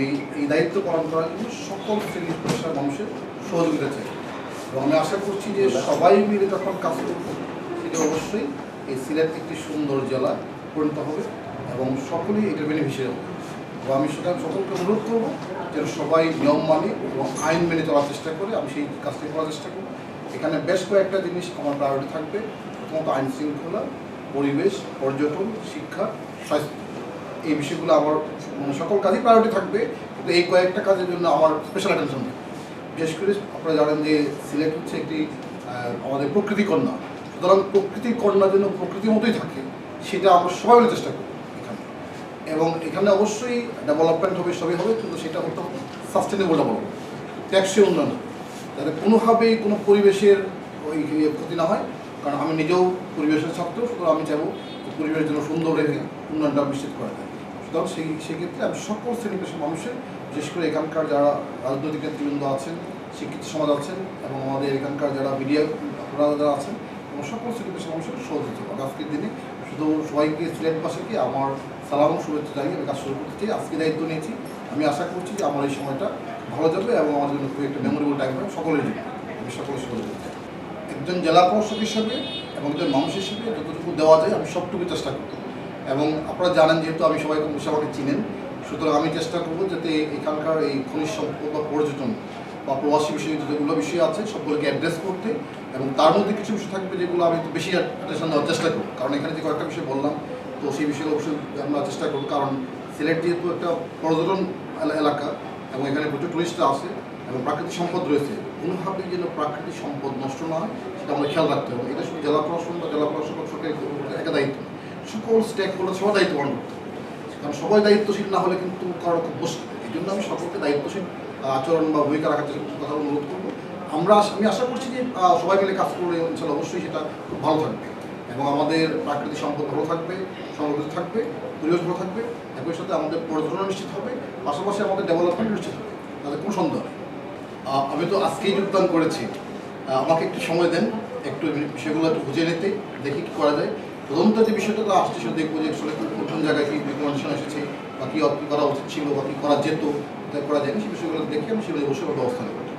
আমি এই দায়িত্ব পালন করার জন্য সকল শ্রেণির পেশার মানুষের সহযোগিতা চাই। এবং আমি আশা করছি যে সবাই মিলে যখন কাজ করব সেটা অবশ্যই এই সিলেট একটি সুন্দর জেলা পরিণত হবে এবং সকলেই এটার বেনিফিশিয়ারি হবে। এবং আমি সেটা সকলকে অনুরোধ করব যেন সবাই নিয়ম মানে এবং আইন মেনে চলার চেষ্টা করে আমি সেই কাজটি করার চেষ্টা করব। এখানে বেশ কয়েকটা জিনিস আমার প্রায়োরিটি থাকবে প্রথমত আইন শৃঙ্খলা পরিবেশ পর্যটন শিক্ষা স্বাস্থ্য। এই বিষয়গুলো আমার মানে সকল কাজই প্রায়োরিটি থাকবে, কিন্তু এই কয়েকটা কাজের জন্য আমার স্পেশাল অ্যাটেনশন বিশেষ করে আপনারা জানেন যে সিলেট হচ্ছে একটি আমাদের প্রকৃতি কন্যা। সুতরাং প্রকৃতির কন্যার জন্য প্রকৃতির মতোই থাকে, সেটা আমরা সবাই চেষ্টা করব এখানে। এবং এখানে অবশ্যই ডেভেলপমেন্ট হবে, সবই হবে, কিন্তু সেটা হতে সাস্টেনেবল ডেভেলপমেন্ট ট্যাক্সি উন্নয়ন। যাতে কোনোভাবেই কোনো পরিবেশের ওই ইয়ে ক্ষতি না হয়, কারণ আমি নিজেও পরিবেশের ছাত্র, সুতরাং আমি চাইব পরিবেশের জন্য সুন্দর রেখে উন্নয়নটা নিশ্চিত করা যায়। সুতরাং সেই সেক্ষেত্রে আমি সকল শ্রেণি পেশার মানুষের, বিশেষ করে এখানকার যারা রাজনৈতিক নেতৃবৃন্দ আছেন, শিক্ষিত সমাজ আছেন এবং আমাদের এখানকার যারা মিডিয়া যারা আছেন, এবং সকল শ্রেণি পেশার মানুষের সহযোগিতা করব। আজকের দিনে শুধু সবাইকে সিলেটবাসীকে আমার সালাম শুভেচ্ছা জানিয়ে আমি কাজ শুরু করতে চাই। আজকে দায়িত্ব নিয়েছি। আমি আশা করছি যে আমার এই সময়টা ভালো যাবে এবং আমাদের জন্য খুব একটা মেমোরেবল টাইম হবে। সকলের জন্য। আমি সকলের সহযোগিতা একজন জেলা প্রশাসক হিসেবে এবং একজন মানুষ হিসেবে যতটুকু দেওয়া যায়, আমি সবটুকু চেষ্টা করব। এবং আপনারা জানেন যেহেতু আমি সবাই কম আমাকে চিনেন, সুতরাং আমি চেষ্টা করব যাতে এখানকার এই খনিজ সম্পদ বা পর্যটন বা প্রবাসী বিষয়ে যেগুলো বিষয় আছে সবগুলোকে অ্যাড্রেস করতে এবং তার মধ্যে কিছু বিষয় থাকবে যেগুলো আমি একটু বেশি অ্যাটেনশন দেওয়ার চেষ্টা করব। কারণ এখানে যে কয়েকটা বিষয় বললাম, তো সেই বিষয়ে অবশ্যই আমরা চেষ্টা করব। কারণ সিলেট যেহেতু একটা পর্যটন এলাকা এবং এখানে প্রচুর টুরিস্টরা আসে এবং প্রাকৃতিক সম্পদ রয়েছে, কোনোভাবেই যেন প্রাকৃতিক সম্পদ নষ্ট না হয়, সেটা আমাদের খেয়াল রাখতে হবে। এটা শুধু জেলা প্রশাসন বা জেলা প্রশাসক সরকারের একা দায়িত্ব। সকল স্টেক হোল্ডার সবাই দায়িত্ব করতে কারণ সবাই দায়িত্বশীল না হলে কিন্তু কারও খুব মুশকিল এই জন্য আমি সকলকে দায়িত্বশীল আচরণ বা ভূমিকা রাখার কথা অনুরোধ করব। আমরা আমি আশা করছি যে সবাই মিলে কাজ করলে ইনশাল্লাহ অবশ্যই সেটা খুব ভালো থাকবে। এবং আমাদের প্রাকৃতিক সম্পদ ভালো থাকবে সংরক্ষিত থাকবে, পরিবেশ ভালো থাকবে, একই সাথে আমাদের পর্যটন নিশ্চিত হবে, পাশাপাশি আমাদের ডেভেলপমেন্ট নিশ্চিত হবে। তাতে কোনো সন্দেহ নেই। আমি তো আজকেই যোগদান করেছি। আমাকে একটু সময় দেন, একটু বিষয়গুলো একটু বুঝে নিতে, দেখি কী করা যায়। প্রথমত যে বিষয়টা তো আসছে, সেটা দেখব যে আসলে কোন জায়গায় কী রিকমেন্ডেশন এসেছে, বা কী করা উচিত ছিল, বা কী করা যেত তাই করা যায়নি, সে বিষয়গুলো দেখে আমি সেগুলো অবশ্যই ব্যবস্থা নেব।